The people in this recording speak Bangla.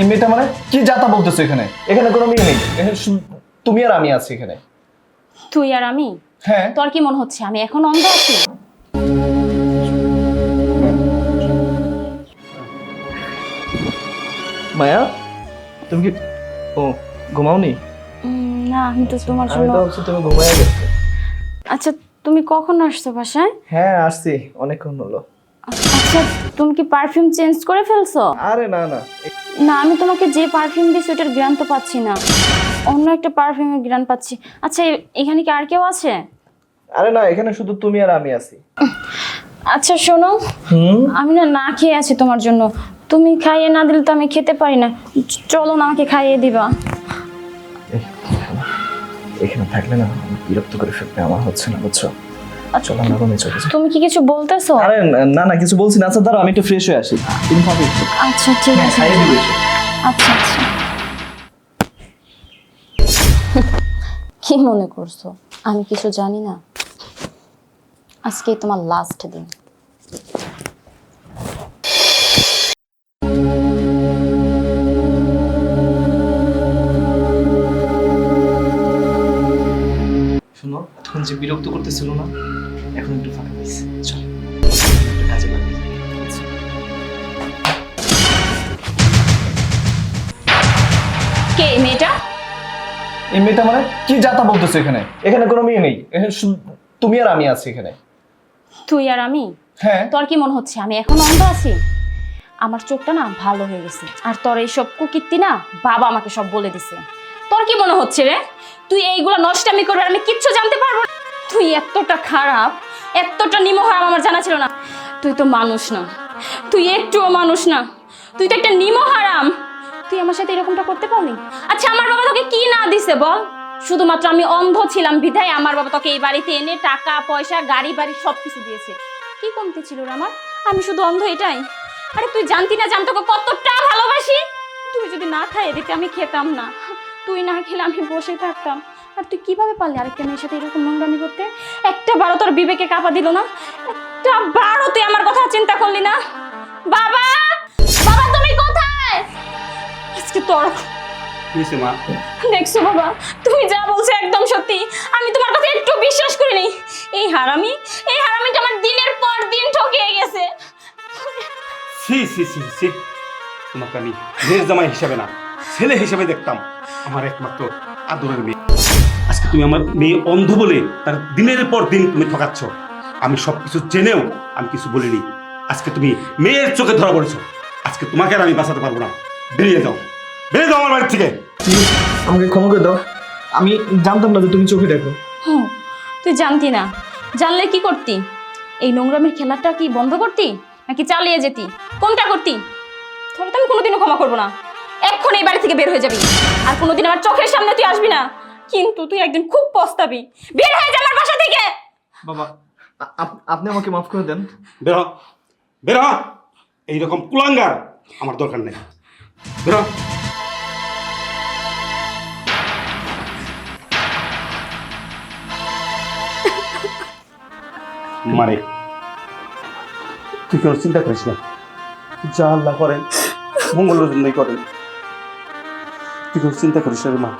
এই মেয়েটা মানে কি যাতা বলতেছো এখানে? এখানে কোনো মেয়ে নেই। এখানে শুধু তুমি আর আমি আছি এখানে। তুই আর আমি? হ্যাঁ। তোর কি মনে হচ্ছে আমি এখন অন্ধ আছি? মায়া তুমি কি ও ঘুমাওনি? না আমি তো তোমার আমি তো ভাবছি তুমি ঘুমাইয়া গেছো। আচ্ছা তুমি কখন আসছো বাসায়? হ্যাঁ আসছি অনেকক্ষণ হলো। আচ্ছা তুমি কি পারফিউম চেঞ্জ করে ফেলছো? আরে না না। না আমি তোমাকে যে পারফিউম দিছি ওটার গ্রান তো পাচ্ছি না। অন্য একটা পারফিউমের গ্রান পাচ্ছি। আচ্ছা এখানে কি আর কেউ আছে? আরে না এখানে শুধু তুমি আর আমি আছি। আচ্ছা শোনো। আমি না না খেয়ে আছি তোমার জন্য। তুমি খাইয়ে না দিলে তো আমি খেতে পারি না। চলো না আমাকে খাইয়ে দিবা। এখানে থাকলে না বিরক্ত করে ফেলবে আমার হচ্ছে না বুঝছ? আচ্ছা, আমরা রুমে চলে যাই। তুমি কি কিছু বলতেছো? আরে না না কিছু বলছি না। আচ্ছা দাঁড়াও আমি একটু ফ্রেশ হয়ে আসি। তুমি খাবে আচ্ছা ঠিক হ্যাঁ আছে। আচ্ছা আচ্ছা। কি মনে করছ? আমি কিছু জানি না। আজকে তোমার লাস্ট দিন। শোনো যে বিরক্ত করতেছিল না এখন একটু ফাঁকা পাইছে। চল। কাজে কে মেয়েটা? এই মেয়েটা মানে কি যাতা বলতেছো এখানে? এখানে কোনো মেয়ে নেই। এখানে শুধু তুমি আর আমি আছি এখানে। তুই আর আমি? হ্যাঁ। তোর কি মনে হচ্ছে আমি এখন অন্ধ আছি? আমার চোখটা না ভালো হয়ে গেছে। আর তোর এইসব কুকীর্তি না বাবা আমাকে সব বলে দিছে। তোর কি মনে হচ্ছে রে? তুই এইগুলো নষ্টামি করবে, আমি কিচ্ছু জানতে পারব না। তুই এতটা খারাপ, এতটা নিমহারাম আমার জানা ছিল না। তুই তো মানুষ না। তুই একটুও মানুষ না। তুই তো একটা নিমহারাম। তুই আমার সাথে এরকমটা করতে পারলি? আচ্ছা আমার বাবা তোকে কি না দিছে বল? শুধুমাত্র আমি অন্ধ ছিলাম, বিধায় আমার বাবা তোকে এই বাড়িতে এনে টাকা, পয়সা, গাড়ি, বাড়ি সব কিছু দিয়েছে। কি কমতি ছিল আমার? আমি শুধু অন্ধ এটাই। আরে, তুই জানতি না তোকে কতটা ভালোবাসি? তুই যদি না খাইয়ে দিতে আমি খেতাম না। তুই না খেলে আমি বসে থাকতাম। আর তুই কীভাবে পারলি আরেকটা মেয়ের সাথে এরকম নোংরামি করতে? একটা বারো তোর বিবেকে কাপা দিল না? একটা বারো তুই আমার কথা চিন্তা করলি না? বাবা! বাবা তুমি কোথায়? আজকে তোর মা? দেখছ বাবা তুমি যা বলছো একদম সত্যি। আমি তোমার কথা একটু বিশ্বাস করিনি। এই হারামি এই হারামিটা আমার দিনের পর দিন ঠকিয়ে গেছে। সি সি সি সি তোমাকে আমি মেয়ের জামাই হিসাবে না ছেলে হিসাবে দেখতাম। আমার একমাত্র আদরের মেয়ে। আজকে তুমি আমার মেয়ে অন্ধ বলে তার দিনের পর দিন তুমি ঠকাচ্ছ। আমি সব কিছু জেনেও আমি কিছু বলিনি। আজকে তুমি মেয়ের চোখে ধরা পড়েছো। আজকে তোমাকে আর আমি বাঁচাতে পারব না। বেরিয়ে যাও। বেরিয়ে যাও আমার বাড়ি থেকে। আমাকে ক্ষমা করে দাও। আমি জানতাম না যে তুমি চোখে দেখো। হুম, তুই জানতি না। জানলে কি করতি? এই নোংরামির খেলাটা কি বন্ধ করতি? নাকি চালিয়ে যেতি? কোনটা করতি? তাহলে তো আমি কোনোদিনও ক্ষমা করব না। এক্ষণ এই বাড়ি থেকে বের হয়ে যাবি। আর কোনোদিন আমার চোখের সামনে তুই আসবি না। কিন্তু তুই একদিন খুব পস্তাবি। বের হয়ে যা আমার বাসা থেকে! বাবা আপনি আমাকে মাফ করে দেন। বের হ। বের হ। এইরকম কুলাঙ্গার আমার দরকার নেই। বের হ। মারে। তুই কোনো চিন্তা করিস না। যা আল্লাহ করেন মঙ্গলের জন্যই করেন। তুই চিন্তা করিস রে মা।